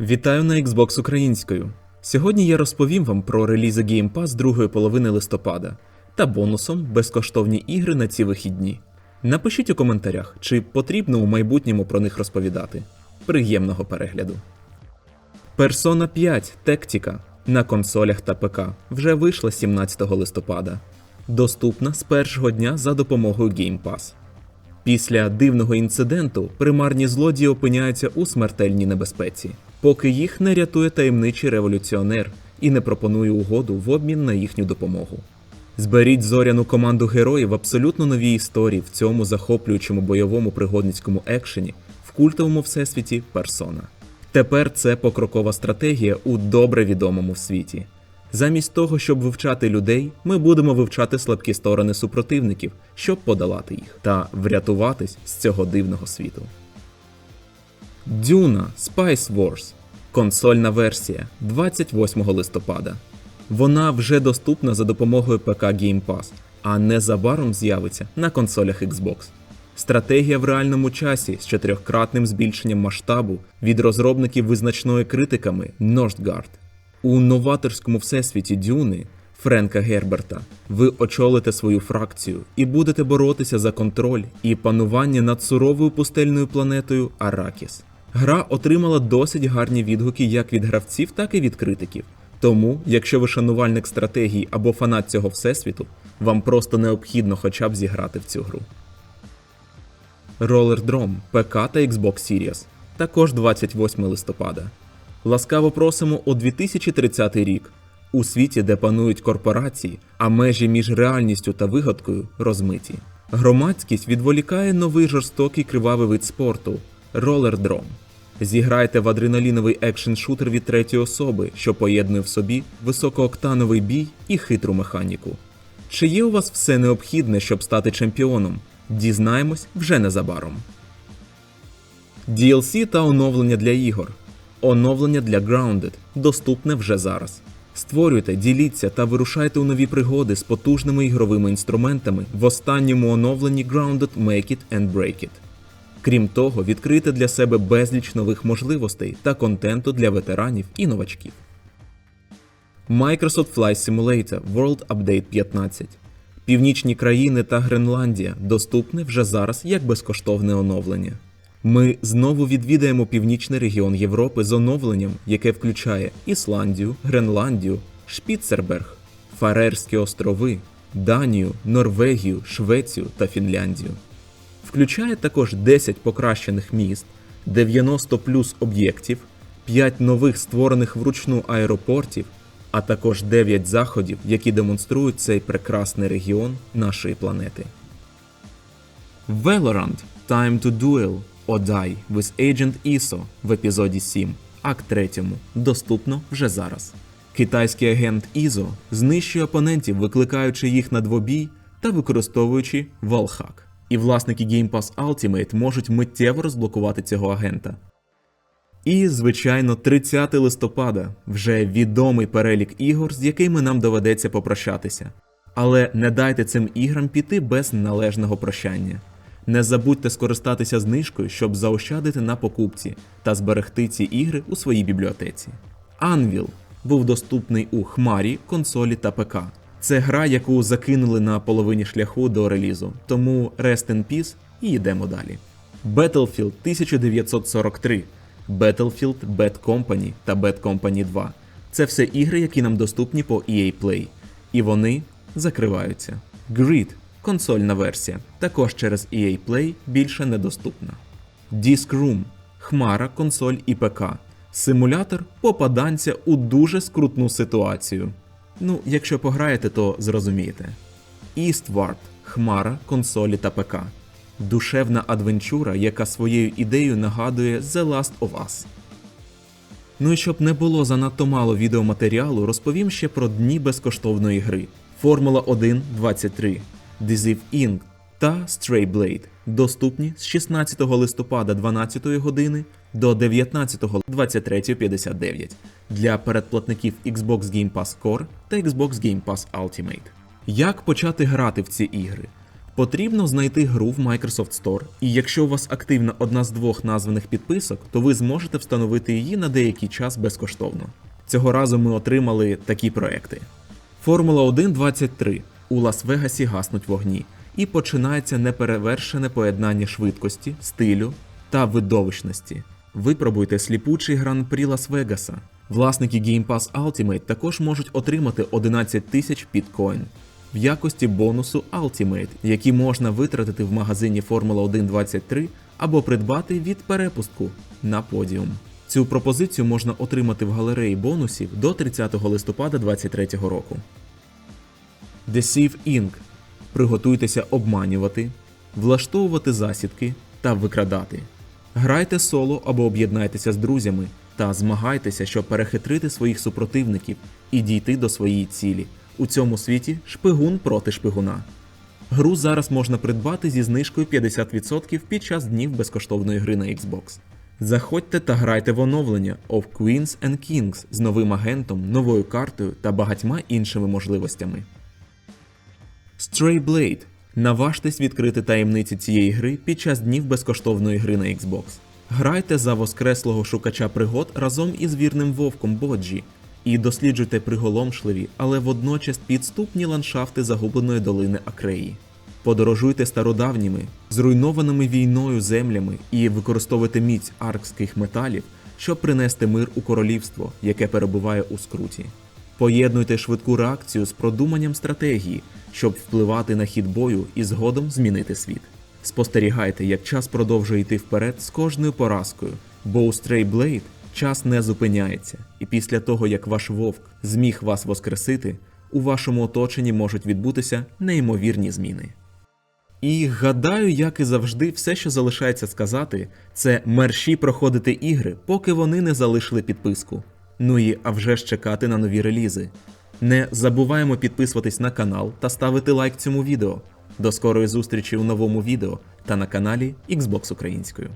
Вітаю на Xbox українською. Сьогодні я розповім вам про релізи Game Pass другої половини листопада та бонусом безкоштовні ігри на ці вихідні. Напишіть у коментарях, чи потрібно у майбутньому про них розповідати. Приємного перегляду. Persona 5 Tactica на консолях та ПК вже вийшла 17 листопада. Доступна з першого дня за допомогою Game Pass. Після дивного інциденту примарні злодії опиняються у смертельній небезпеці, поки їх не рятує таємничий революціонер і не пропонує угоду в обмін на їхню допомогу. Зберіть зоряну команду героїв в абсолютно новій історії в цьому захоплюючому бойовому пригодницькому екшені в культовому всесвіті Персона. Тепер це покрокова стратегія у добре відомому світі. Замість того, щоб вивчати людей, ми будемо вивчати слабкі сторони супротивників, щоб подолати їх та врятуватись з цього дивного світу. Дюна Spice Wars консольна версія 28 листопада. Вона вже доступна за допомогою ПК Game Pass, а незабаром з'явиться на консолях Xbox. Стратегія в реальному часі з чотирьохкратним збільшенням масштабу від розробників визначної критиками Northgard. У новаторському всесвіті Дюни Френка Герберта ви очолите свою фракцію і будете боротися за контроль і панування над суровою пустельною планетою Аракіс. Гра отримала досить гарні відгуки як від гравців, так і від критиків. Тому, якщо ви шанувальник стратегії або фанат цього всесвіту, вам просто необхідно хоча б зіграти в цю гру. Roller Drome ПК та Xbox Series також 28 листопада. Ласкаво просимо у 2030 рік, у світі, де панують корпорації, а межі між реальністю та вигадкою розмиті. Громадськість відволікає новий жорстокий кривавий вид спорту ролердром. Зіграйте в адреналіновий екшн-шутер від третьої особи, що поєднує в собі високооктановий бій і хитру механіку. Чи є у вас все необхідне, щоб стати чемпіоном? Дізнаємось вже незабаром. DLC та оновлення для ігор. Оновлення для Grounded доступне вже зараз. Створюйте, діліться та вирушайте у нові пригоди з потужними ігровими інструментами в останньому оновленні Grounded Make It and Break It. Крім того, відкрийте для себе безліч нових можливостей та контенту для ветеранів і новачків. Microsoft Flight Simulator World Update 15. Північні країни та Гренландія доступне вже зараз як безкоштовне оновлення. Ми знову відвідаємо північний регіон Європи з оновленням, яке включає Ісландію, Гренландію, Шпіцерберг, Фарерські острови, Данію, Норвегію, Швецію та Фінляндію. Включає також 10 покращених міст, 90 плюс об'єктів, 5 нових створених вручну аеропортів, а також 9 заходів, які демонструють цей прекрасний регіон нашої планети. Valorant Time to Duel or Die with Agent ISO в епізоді 7, акт 3, доступно вже зараз. Китайський агент ISO знищує опонентів, викликаючи їх на двобій та використовуючи валхак. І власники Game Pass Ultimate можуть миттєво розблокувати цього агента. І, звичайно, 30 листопада вже відомий перелік ігор, з якими нам доведеться попрощатися. Але не дайте цим іграм піти без належного прощання. Не забудьте скористатися знижкою, щоб заощадити на покупці та зберегти ці ігри у своїй бібліотеці. Anvil був доступний у Хмарі, консолі та ПК. Це гра, яку закинули на половині шляху до релізу, тому Rest in Peace і йдемо далі. Battlefield 1943, Battlefield Bad Company та Bad Company 2. Це все ігри, які нам доступні по EA Play. І вони закриваються. Grid консольна версія, також через EA Play більше недоступна. Disc Room Хмара, консоль і ПК. Симулятор попаданця у дуже скрутну ситуацію. Ну, якщо пограєте, то зрозумієте. Eastward Хмара, консолі та ПК. Душевна адвенчура, яка своєю ідеєю нагадує The Last of Us. Ну і щоб не було занадто мало відеоматеріалу, розповім ще про дні безкоштовної гри Формула 1 23, Deceive Inc. та Stray Blade, доступні з 16 листопада 12 години до 19 23.59 для передплатників Xbox Game Pass Core та Xbox Game Pass Ultimate. Як почати грати в ці ігри? Потрібно знайти гру в Microsoft Store, і якщо у вас активна одна з двох названих підписок, то ви зможете встановити її на деякий час безкоштовно. Цього разу ми отримали такі проекти: Формула 1 23 у Лас-Вегасі гаснуть вогні, і починається неперевершене поєднання швидкості, стилю та видовищності. Випробуйте сліпучий гран-прі Лас-Вегаса. Власники Game Pass Ultimate також можуть отримати 11 тисяч біткоін в якості бонусу Ultimate, які можна витратити в магазині Формула 1 23 або придбати від перепустку на подіум. Цю пропозицію можна отримати в галереї бонусів до 30 листопада 2023 року. Deceive Inc. Приготуйтеся обманювати, влаштовувати засідки та викрадати. Грайте соло або об'єднайтеся з друзями та змагайтеся, щоб перехитрити своїх супротивників і дійти до своєї цілі. У цьому світі шпигун проти шпигуна. Гру зараз можна придбати зі знижкою 50% під час днів безкоштовної гри на Xbox. Заходьте та грайте в оновлення of Queens and Kings з новим агентом, новою картою та багатьма іншими можливостями. Stray Blade. Наважтесь відкрити таємниці цієї гри під час днів безкоштовної гри на Xbox. Грайте за воскреслого шукача пригод разом із вірним вовком Боджі і досліджуйте приголомшливі, але водночас підступні ландшафти загубленої долини Акреї. Подорожуйте стародавніми, зруйнованими війною землями і використовуйте міць аркських металів, щоб принести мир у королівство, яке перебуває у скруті. Поєднуйте швидку реакцію з продуманням стратегії, щоб впливати на хід бою і згодом змінити світ. Спостерігайте, як час продовжує йти вперед з кожною поразкою, бо у Stray Blade час не зупиняється, і після того, як ваш вовк зміг вас воскресити, у вашому оточенні можуть відбутися неймовірні зміни. І гадаю, як і завжди, все, що залишається сказати, це мерші проходити ігри, поки вони не залишили підписку. Ну і а вже ж чекати на нові релізи. Не забуваємо підписуватись на канал та ставити лайк цьому відео. До скорої зустрічі у новому відео та на каналі Xbox Українською.